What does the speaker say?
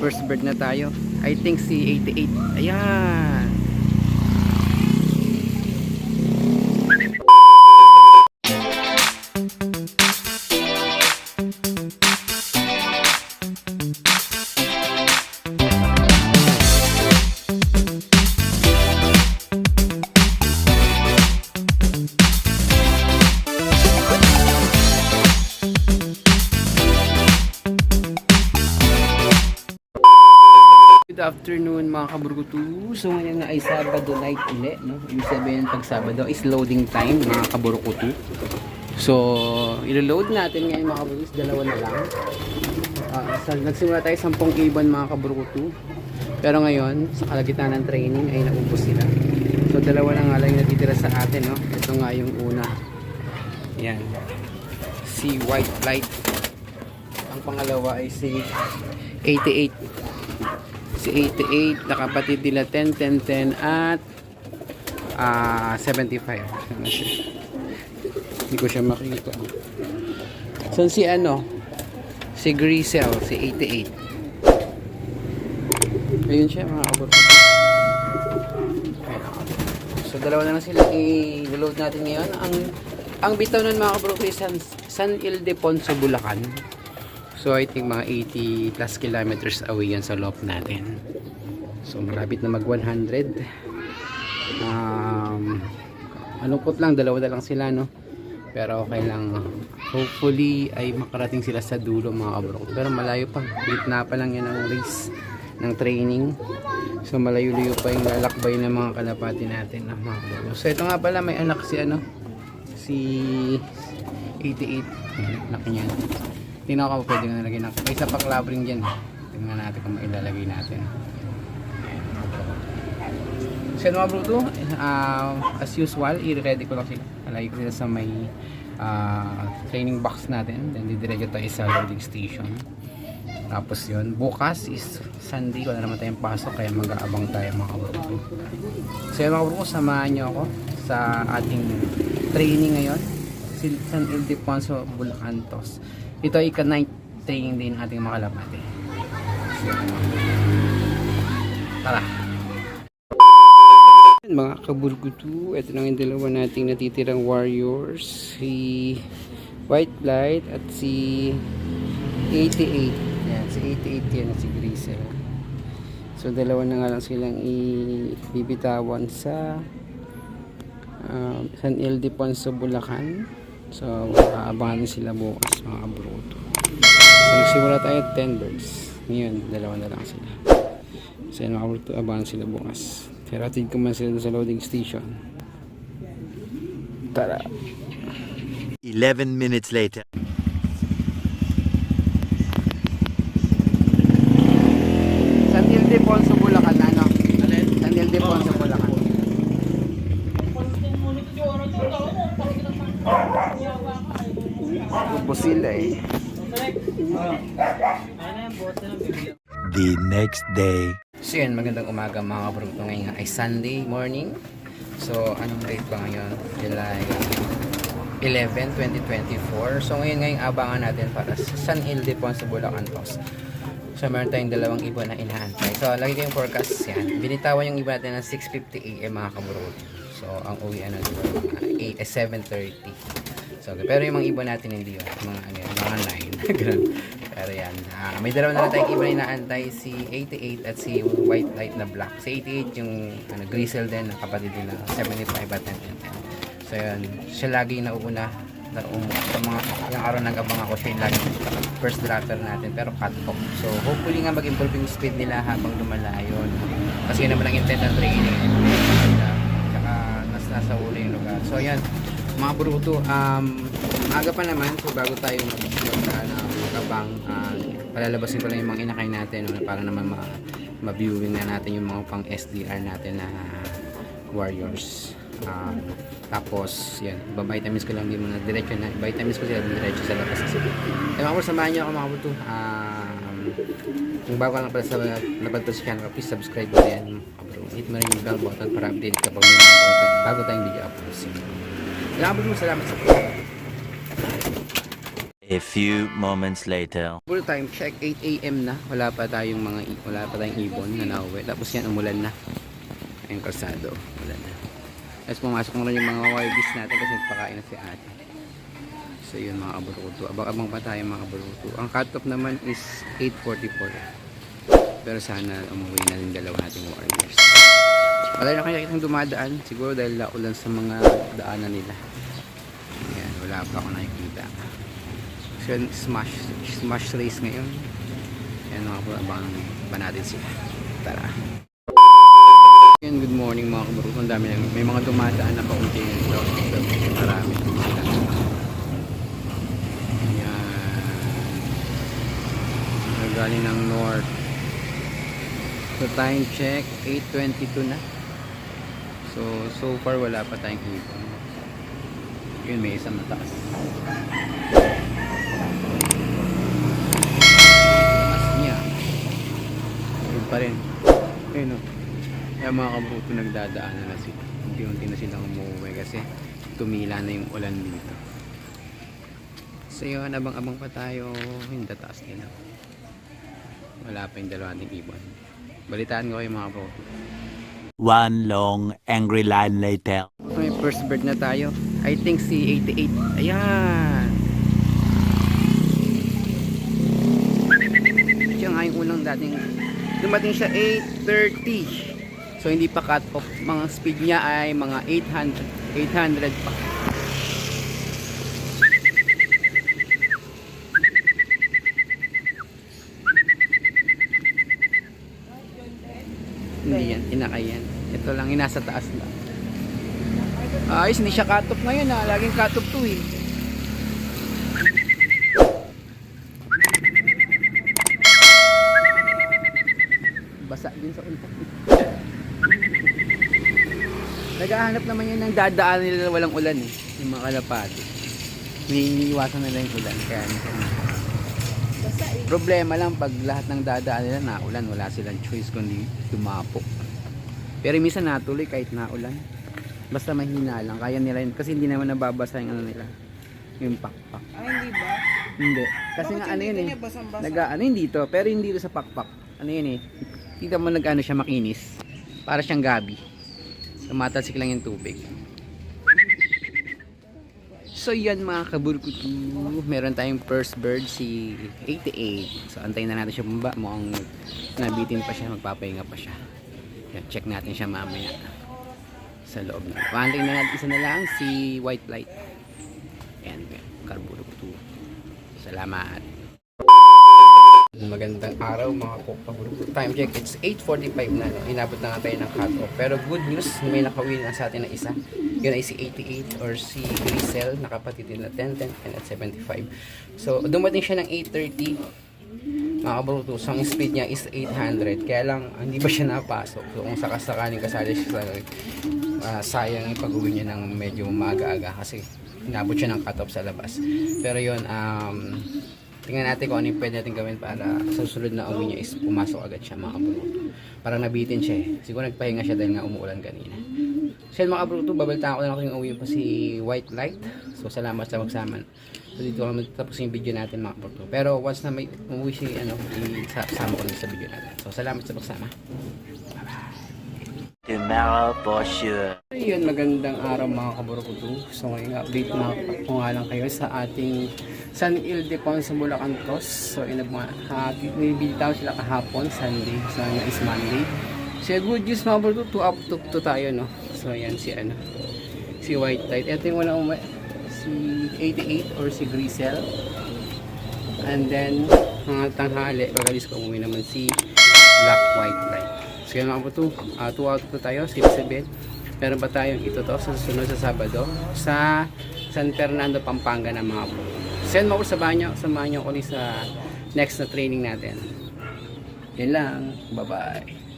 First bird na tayo. I think si 88. Ayan. Afternoon mga kaburukutu. So ngayon na ay Sabado night ulit. No? Ibig sabihin pag Sabado is loading time mga kaburukutu. So ilo-load natin ngayon mga kaburukutu. Dalawa na lang. Ah, so, nagsimula tayo 10 ibon mga kaburukutu. Pero ngayon sa kalagitnaan ng training ay naubos sila. So dalawa na nga lang yung natitira sa atin. No? Ito nga yung una. Yan. Si White Light. Ang pangalawa ay si 88 si 88 nakapatid nila 10, 10, 10 at ah 75 Saan na siya? hindi ko siya makita. Saan si ano? Si Grisel si 88 ayun siya mga kabot so dalawa na lang sila. I-load natin ngayon. Ang ang bitaw nun mga kabro San Ildefonso Bulacan So I think mga 80 plus kilometers away yan sa loob natin. So malapit na mag 100. Um, malungkot lang, dalawa na lang sila no. Pero okay lang. Hopefully ay makarating sila sa dulo mga kabrok. Pero malayo pa. Gitna pa lang yan ang race ng training. So malayo-layo pa yung lalakbay ng mga kalapati natin. na mga kabrok. So ito nga pala may anak si ano si 88. Ayan, anak niya. Tingnan ko kung pwede nga nalagay ng may isa pa club ring dyan. Tingnan natin kung mailalagay natin. So yun mga bruto, uh, as usual, i-ready ko lang sila. Alagay ko sa may ah, training box natin. Then didiretso tayo sa loading station. Tapos yun, bukas is Sunday, wala naman tayong pasok kaya mag-aabang tayo mga kabruto. So yun mga kabruto, samahan nyo ako sa ating training ngayon. San Ildefonso Bulacantos. Ito ay ka-night training din ng ating mga kalapate. So, tara! Mga kaburgutu, ito na yung dalawa nating natitirang warriors. Si White Light at si 88. Yan, si 88 yan si Grisel. So dalawa na nga lang silang ibibitawan sa um, San Ildefonso, Bulacan. So, aabangan sila bukas mga bruto. So, nagsimula tayo at 10 birds. Ngayon, dalawa na lang sila. So, yun mga bruto, abangan sila bukas. Pero atid ko man sila sa loading station. Tara! 11 minutes later. San Ildefonso, Bulacan, ano? San Ildefonso, Bulacan. Upo sila eh. The next day. So yun, magandang umaga mga kabruto ngayon ay Sunday morning. So anong date ba ngayon? July 11, 2024. So ngayon ngayong abangan natin para sa San Ildefonso, Bulacan Tos. So meron tayong dalawang ibon na inaantay. So lagi kayong forecast yan. Binitawan yung iba natin ng 6.50 AM mga kabruto. So ang uwi ano dito mga 8, eh, 7.30. So, pero yung mga ibon natin hindi yun. Mga ano yun, mga 9. Ganun. Pero yan. Ah, may dalawa na lang tayong ibon na inaantay. Si 88 at si White Light na Black. Si 88 yung ano, Grisel din. ang Kapatid din na 75 at 10, 10, 10. So yun. Siya lagi nauuna na um, sa mga yung araw nag-abang ako siya lagi first dropper natin pero cut off so hopefully nga mag-improve yung speed nila habang lumalayo no? kasi yun naman ang intent ng training tsaka nas nasa uli yung lugar so yan mga bruto, um, aga pa naman, so bago tayo mag na magabang, uh, palalabasin ko lang yung mga inakay natin, no, para naman ma, ma-viewing na natin yung mga pang SDR natin na warriors. Um, tapos, yan, vitamins ko lang din muna, diretso na, vitamins ko sila diretso sa labas. Kasi, eh, mga samahan nyo ako mga bruto. Um, kung bago lang pala sa labad to sa channel, please subscribe mo yan. Hit mo rin yung bell button para update kapag may mga bago tayong video uploads. Salamat mo, salamat sa A few moments later. Full time check, 8 a.m. na. Wala pa tayong mga wala pa tayong ibon na nauwi. Tapos yan, umulan na. Ayun, kalsado. Umulan na. Tapos pumasok na rin yung mga wildis natin kasi nagpakain na si ate. So yun mga kaburuto. Abang-abang pa tayo mga kaburuto. Ang cut-off naman is 8.44. Pero sana umuwi na rin dalawa nating warriors. Wala na kaya kitang dumadaan. Siguro dahil laulan sa mga daanan nila. Ayan, wala pa ako nakikita. So, smash, smash race ngayon. Yan mga po, abangan pa natin sila. Tara. Yan, good morning mga kabaruk. Ang dami lang. May mga dumadaan na paunti marami sila. Yan. Nagaling ng north. So, time check, 8.22 na. So, so far wala pa tayong ibon. Yun, may isang mataas. Taas niya. Yun pa rin. Ayun o. Kaya mga kabuto nagdadaanan na sila. Unti-unti na silang umuwi kasi tumila na yung ulan dito. So yun, abang-abang pa tayo. Yung tataas nila. Wala pa yung dalawa nating ibon. Balitaan ko kayo mga kabuto. One long angry line later. May first bird na tayo. I think si 88. Ayan. Siya nga yung unang dating dumating siya 8.30. So hindi pa cut off. Mga speed niya ay mga 800. 800 pa. Hindi yan, inakay yan. Ito lang, inasa taas lang. Ayos, hindi siya cut off ngayon ha. Laging cut off to eh. Basa din sa ulo. Naghahanap naman yun ng dadaan nila walang ulan eh. Yung mga kalapati. Iniiwasan nila yung ulan. Kaya Problema lang pag lahat ng dadaan nila na ulan, wala silang choice kundi dumapo. Pero minsan natuloy kahit naulan. Basta mahina lang, kaya nila yun. Kasi hindi naman nababasa yung ano nila. Yung pakpak. Ah, hindi ba? Hindi. Kasi Bakit nga ano yun eh. Nag ano yun dito, pero hindi dito sa pakpak. Ano yun eh. Kita mo nag ano siya makinis. Para siyang gabi. Tumatalsik lang yung tubig. So yan mga kaburkutu, meron tayong first bird si 88. So antayin na natin siya bumaba. Mukhang nabitin pa siya, magpapahinga pa siya. Yan, check natin siya mamaya sa loob na. Antayin na natin isa na lang si White Light. Yan, kaburkutu. Salamat. Magandang araw mga kaburkutu. Time check, it's 8.45 na. Inabot na nga tayo ng cut-off. Pero good news, may nakawin na sa atin na isa. Yun ay si 88 or si Grisel, nakapatid din na 10, 10, and at 75. So, dumating siya ng 8.30. Mga kabruto, so ang speed niya is 800. Kaya lang, hindi ba siya napasok? So, kung sakasakaling kasali siya sa ah, sayang yung pag-uwi niya ng medyo maaga-aga kasi inabot siya ng cut-off sa labas. Pero yun, um, tingnan natin kung ano yung pwede natin gawin para sa susunod na uwi niya is pumasok agad siya mga kabruto. Parang nabitin siya eh. Siguro nagpahinga siya dahil nga umuulan kanina. So yun mga kabruto, babalitaan ko na ako yung uwi pa si White Light. So salamat sa magsama. So dito kami tapos yung video natin mga kabruto. Pero once na may umuwi si ano, isasama ko lang sa video natin. So salamat sa magsama. Tomorrow for sure. Ayun, magandang araw mga kaburukutu. So ngayon, update na ko nga lang kayo sa ating San Ildefonso Bulacan Cross. So inag uh, nibitaw sila kahapon, Sunday. So ngayon is Monday. So good news mga kaburukutu, up to, to tayo no. So ayan si ano, si White Light. Ito yung walang umay, si 88 or si Grisel. And then, mga tanghali, pagalis ko umuwi naman si Black White Light. So yun mga po 2 out po tayo, 6-7. Meron pa tayong ito to sa susunod sa Sabado sa San Fernando, Pampanga na mga po. Send mo ko sa banyo, samahan nyo ko sa next na training natin. Yan lang. Bye-bye.